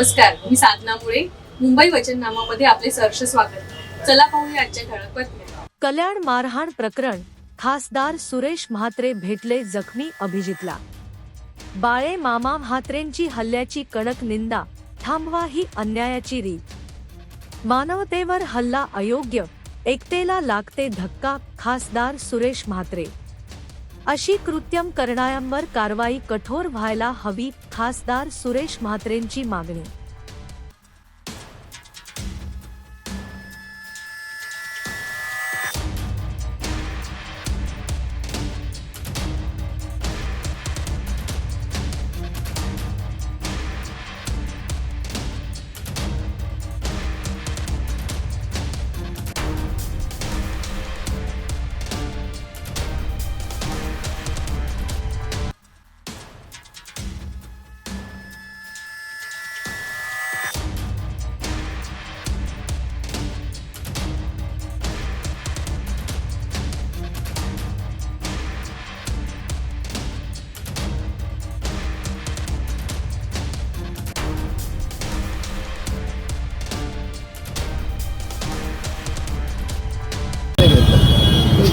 नमस्कार मी साधना मुळे. मुंबई वचननामामध्ये आपले सहर्ष स्वागत. चला पाहूया आजच्या ठळक बातम्या. कल्याण मारहाण प्रकरण खासदार सुरेश म्हात्रे भेटले जखमी अभिजितला. बाळे मामा म्हात्रेंची हल्ल्याची कडक निंदा थांबवा ही अन्यायाची रीत. मानवतेवर हल्ला अयोग्य एकतेला लागते धक्का खासदार सुरेश म्हात्रे. अशी कृत्यम करणाऱ्यांवर कारवाई कठोर व्हायला हवी खासदार सुरेश म्हात्रेंची मागणी.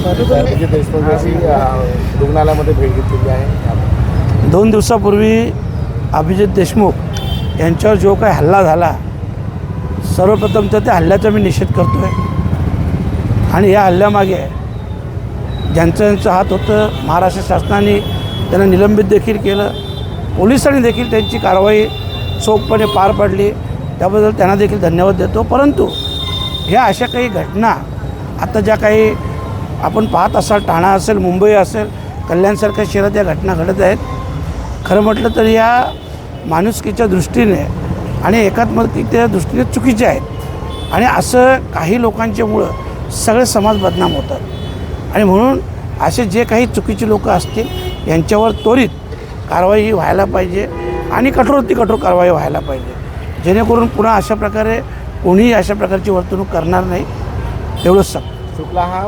देशमुख यांची रुग्णालयामध्ये भेट घेतलेली आहे दोन दिवसापूर्वी अभिजित देशमुख यांच्यावर जो काही हल्ला झाला सर्वप्रथम तर त्या हल्ल्याचा मी निषेध करतो आहे आणि या हल्ल्यामागे ज्यांचं ज्यांचं हात होतं महाराष्ट्र शासनाने त्यांना निलंबित देखील केलं. पोलिसांनी देखील त्यांची कारवाई चोखपणे पार पाडली. त्याबद्दल त्यांना देखील धन्यवाद देतो. परंतु ह्या अशा काही घटना आता ज्या काही आपण पाहत असाल ठाणा असेल मुंबई असेल कल्याणसारख्या शहरात या घटना घडत आहेत. खरं म्हटलं तर या माणुसकीच्या दृष्टीने आणि एकात्मकतेच्या दृष्टीने चुकीचे आहेत. आणि असं काही लोकांच्यामुळं सगळे समाज बदनाम होतात. आणि म्हणून असे जे काही चुकीचे लोक असतील यांच्यावर त्वरित कारवाई ही व्हायला पाहिजे आणि कठोराती कठोर कारवाई व्हायला पाहिजे. जेणेकरून पुन्हा अशा प्रकारे कोणीही अशा प्रकारची वर्तणूक करणार नाही. एवढंच सांग शुक्ला हा